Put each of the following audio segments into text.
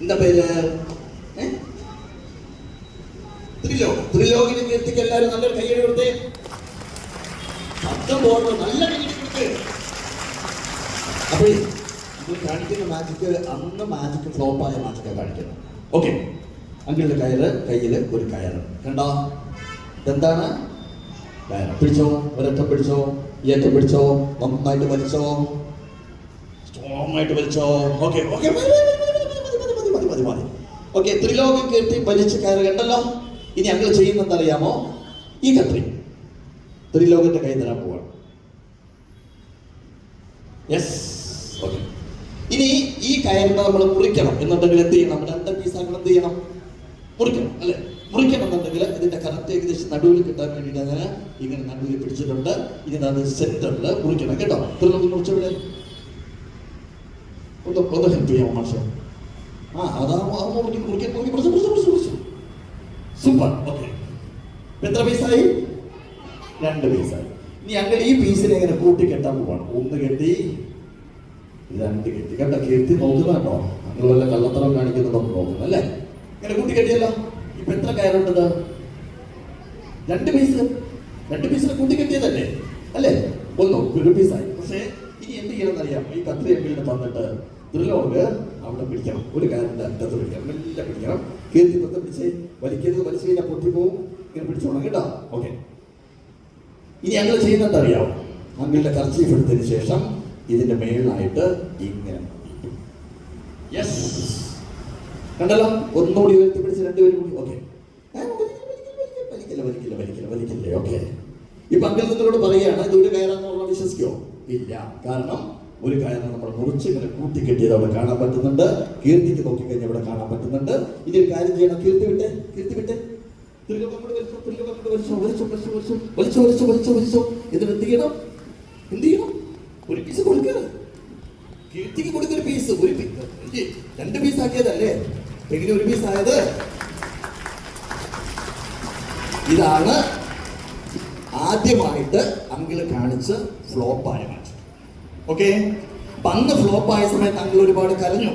എന്താ പേര്? ത്രിലോക് ത്രിലോകിനെ കീർത്തിക്ക് എല്ലാവരും നല്ലൊരു കൈയ്യടി കൊടുത്തേ. ശബ്ദം പോകണം? നല്ല കൈയ്യടി കൊടുത്തേ. അപ്പൊ നമ്മൾ കാണിക്കുന്ന മാജിക്ക് അന്ന് മാജിക്ക് ഫ്ലോപ്പായ മാജിക്കാണ് കാണിക്കുന്നത്. ഓക്കെ അങ്കിളുടെ കയറ് കയ്യിൽ ഒരു കയറ്. കണ്ടോ? ഇതെന്താണ്? കയറ്. പിടിച്ചോ? ഒരറ്റം പിടിച്ചോ? ഈ പിടിച്ചോ? നന്നായിട്ട് വലിച്ചോ? സ്ട്രോങ് ആയിട്ട് വലിച്ചോ? ഓക്കെ ഓക്കെ മതി. ഓക്കെ ത്രിലോകം കീർത്തി ഭജിച്ച് കയറി കണ്ടല്ലോ. ഇനി അങ്ങ് ചെയ്യുന്നെന്ന് അറിയാമോ ഈ കത്രി. ത്രിലോകത്തെ കൈ തരാൻ പോവാണ്. യെസ് ഓക്കെ ഇനി ഈ കയറിനെ നമ്മൾ മുറിക്കണം എന്നുണ്ടെങ്കിൽ എന്ത് ചെയ്യണം? രണ്ട് പീസാക്കണം എന്ത് ചെയ്യണം? മുറിക്കണം അല്ലെ? മുറിക്കണം എന്നുണ്ടെങ്കിൽ ഇതിന്റെ കറക്റ്റ് ഏകദേശം നടുവിൽ കിട്ടാൻ വേണ്ടിയിട്ട് അങ്ങനെ ഇങ്ങനെ നടുവിൽ പിടിച്ചിട്ടുണ്ട്. ഇനി അത് സെന്ററിൽ മുറിക്കണം. കേട്ടോ? ത്രിലോകം മുറിച്ചവിടെ. ഒന്ന് ഒന്ന് ഹെൽപ്പ് ചെയ്യാമോ മാഷോ? ആ അതാ ആ മുറിക്ക് മുറിക്ക് മുറിക്ക് മുറിച്ച് മുറിച്ച് മുറിച്ച് മുറിച്ച് സൂപ്പർ ഓക്കെ എത്ര പീസായി? രണ്ട് പീസായി. ഇനി അങ്ങനെ ഈ പീസിനെ ഇങ്ങനെ കൂട്ടി കെട്ടാൻ പോവാണ്. ഒന്ന് കെട്ടി രണ്ട് കെട്ടി. കെട്ടി നോക്കുന്നുണ്ടോ നിങ്ങൾ വല്ല കള്ളത്തരം കാണിക്കുന്നതൊന്നും നോക്കുന്നു അല്ലേ? ഇങ്ങനെ കൂട്ടി കെട്ടിയല്ലോ ഇപ്പൊ എത്ര കയറുണ്ടത്? രണ്ട് പീസ്. രണ്ട് പീസിനെ കൂട്ടി കെട്ടിയതല്ലേ അല്ലേ? ഒന്നോ ഒരു പീസായി. പക്ഷേ ഇനി എന്ത് ചെയ്യണമെന്ന് അറിയാം ഈ കത്രി എമ്മിലിനെ തന്നിട്ട് ത്രിലോക് അവിടെ പിടിക്കണം. ഒരു കാലത്ത് അറ്റത്ത് പിടിക്കണം. മെല്ലെ പിടിക്കണം. കീർത്തി പത്ത് പിടിച്ച് വലിക്കരുത് വലിച്ചു കഴിഞ്ഞാൽ പൊട്ടിപ്പോവും ഇങ്ങനെ പിടിച്ചോണം കേട്ടോ. ഓക്കെ. ഇനി ഞങ്ങൾ ചെയ്യുന്നത് അറിയാം അങ്കിളുടെ കർച്ചീഫ് എടുത്തതിന് ശേഷം ഇതിന്റെ മേളിലായിട്ട് ഇങ്ങനെ യെസ് കണ്ടല്ലോ? ഒന്നുകൂടി ഉയർത്തി പിടിച്ച് രണ്ടുപേരും കൂടി. ഓക്കെ. ഇപ്പൊ അങ്കിൾ നിങ്ങളോട് പറയുകയാണ് ഇത് ഒരു കയറാന്ന് പറഞ്ഞാൽ വിശ്വസിക്കോ ഇല്ല. കാരണം ഒരു കയറ് നമ്മൾ മുറിച്ച് ഇങ്ങനെ കൂട്ടിക്കെട്ടിയത് അവിടെ കാണാൻ പറ്റുന്നുണ്ട്. കീർത്തിക്ക് നോക്കിക്കഴിഞ്ഞാൽ അവിടെ കാണാൻ പറ്റുന്നുണ്ട്. ഇനി ഒരു കാര്യം ചെയ്യണം. കീർത്തി വിട്ടെ? കീർത്തി വിട്ടെ? ഒരു പീസ് പീസ് ഒരു രണ്ട് പീസ് ആക്കിയതല്ലേ? ഒരു പീസ് ഇതാണ് ആദ്യമായിട്ട് അങ്കിൾ കാണിച്ച് ഫ്ലോപ്പായ മാച്ച് ഓക്കെ പന്ന് അന്ന് ഫ്ലോപ്പായ സമയത്ത് അങ്കിൾ ഒരുപാട് കരഞ്ഞു.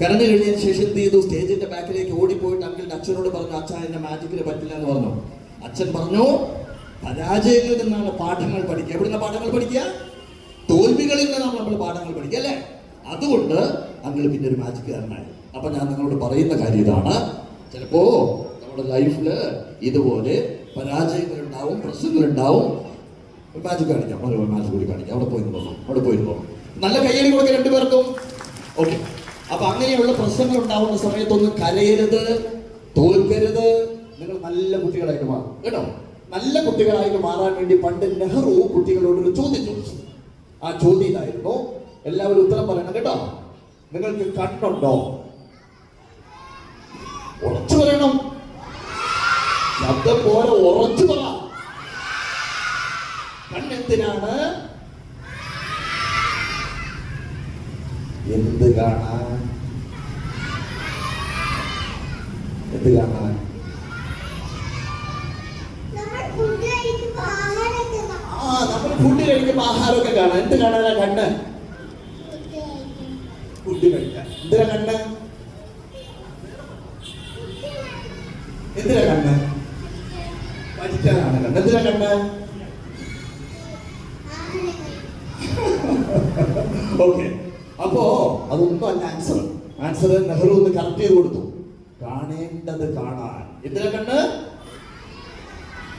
കരഞ്ഞു കഴിഞ്ഞതിന് ശേഷം എന്ത് ചെയ്തു? സ്റ്റേജിന്റെ ബാക്കിലേക്ക് ഓടിപ്പോയിട്ട് അങ്കിളിന്റെ അച്ഛനോട് പറഞ്ഞു അച്ഛൻ എന്റെ മാജിക്കിന് പറ്റില്ല എന്ന് പറഞ്ഞു. അച്ഛൻ പറഞ്ഞു പരാജയങ്ങളിൽ നിന്നാണ് പാഠങ്ങൾ പഠിക്കുക. എവിടുന്ന പാഠങ്ങൾ പഠിക്കുക? തോൽവികളിൽ നിന്നാണ് നമ്മൾ പാഠങ്ങൾ പഠിക്കുക അല്ലേ? അതുകൊണ്ട് അങ്കിൾ പിന്നെ ഒരു മാജിക്കുകാരനായി അപ്പൊ ഞാൻ നിങ്ങളോട് പറയുന്ന കാര്യം ഇതാണ്. ചിലപ്പോ നമ്മുടെ ലൈഫിൽ ഇതുപോലെ പരാജയങ്ങൾ ഉണ്ടാവും പ്രശ്നങ്ങൾ ഉണ്ടാവും മാജിക് കാണിക്കാം. ഒരു മാജിക് കൂടി കാണിക്കാം. അവിടെ പോയിരുന്നു പോകാം അവിടെ പോയിരുന്നു പോകാം നല്ല കയ്യടി കൊടുക്കുക രണ്ടുപേർക്കും. ഓക്കെ അപ്പൊ അങ്ങനെയുള്ള പ്രശ്നങ്ങൾ ഉണ്ടാവുന്ന സമയത്തൊന്നും കരയരുത്. തോൽക്കരുത്. നിങ്ങൾ നല്ല കുട്ടികളായിട്ട് മാറും. കേട്ടോ? നല്ല കുട്ടികളായിട്ട് മാറാൻ വേണ്ടി പണ്ട് നെഹ്റു കുട്ടികളോട് ഒരു ചോദ്യം ചോദിച്ചു. ആ ചോദ്യം ഇതായിരുന്നു എല്ലാവരും ഉത്തരം പറയണം കേട്ടോ? നിങ്ങൾക്ക് കണ്ണുണ്ടോ? ഉറച്ചു പറയണം. ശബ്ദം പോലെ ഉറച്ചു പറ. കണ്ണെന്തിനാണ് എന്ത് കാണാൻ? എന്ത് കാണാൻ? ആ നമ്മൾ ഫുഡ് കഴിക്കുമ്പോ ആഹാരമൊക്കെ കാണാം. എന്ത് കാണാനാ കണ്ണ്? ഫുഡ് കഴിക്കാൻ എന്തിനാ കണ്ണ്? എന്തിനാ കണ്ണ്? പഠിക്കാനാണ് കണ്ണ്. എന്തിനാ കണ്ണ്? ഓക്കെ അപ്പോ അതൊന്നും അല്ല ആൻസർ ആൻസർ നെഹ്റു ഒന്ന് കറക്റ്റ് ചെയ്ത് കൊടുത്തു. കാണേണ്ടത് കാണാൻ. എന്തിനാ കണ്ണ്?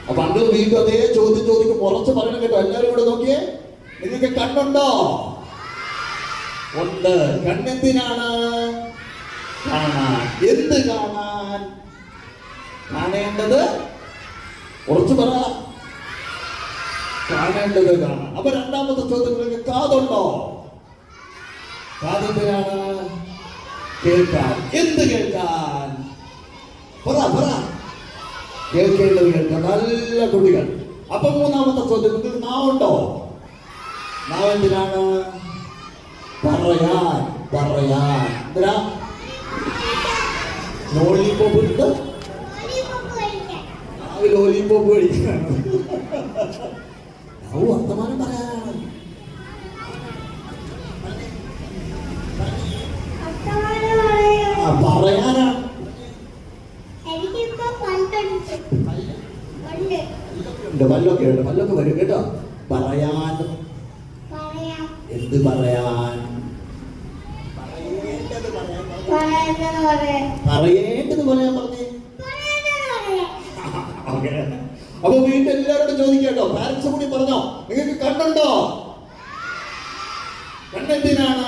അപ്പൊ അങ്കിൾ വീണ്ടും അതേ ചോദ്യം ചോദിക്കും ഉറച്ചു പറയണം കേട്ടോ. എല്ലാവരും കൂടെ നോക്കിയേ. നിങ്ങൾക്ക് കണ്ണുണ്ടോ? ഉണ്ട്. കണ്ണെന്തിനാണ്? കാണാൻ. എന്ത് കാണാൻ? കാണേണ്ടത്? ഉറച്ചു പറ. കാണേണ്ടത് കാണാൻ. അപ്പൊ രണ്ടാമത്തെ ചോദ്യം നിങ്ങൾക്ക് കാതുണ്ടോ? കാതെന്തിനാണ് കേൾക്കാൻ. എന്ത് കേൾക്കാൻ? പറ പറ. കേൾക്കേണ്ടത് കേൾക്കാം നല്ല കുട്ടികൾ അപ്പൊ മൂന്നാമത്തെ ചോദ്യം നിങ്ങൾക്ക് നാവുണ്ടോ? നാവ് എന്തിനാണ് പറയാൻ പറയാൻ. എന്തിനാ? ലോലിപോപ്പ് നാവ് ലോലിപോപ്പ് കഴിക്കാണ് വർത്തമാനം പറയാനാണ് ആ പറയാനാ ഉണ്ട് പല്ലൊക്കെ ഉണ്ട്. പല്ലൊക്കെ വരും കേട്ടോ. പറയാൻ. എന്ത് പറയാൻ? പറയേണ്ടത് പറയാൻ പറഞ്ഞു. അപ്പൊ വീട്ടിൽ എല്ലാവരോടും ചോദിക്കാട്ടോ പാരന്റ്സ് കൂടി പറഞ്ഞോ. നിങ്ങൾക്ക് കണ്ണുണ്ടോ? കണ്ണെന്തിനാണ്?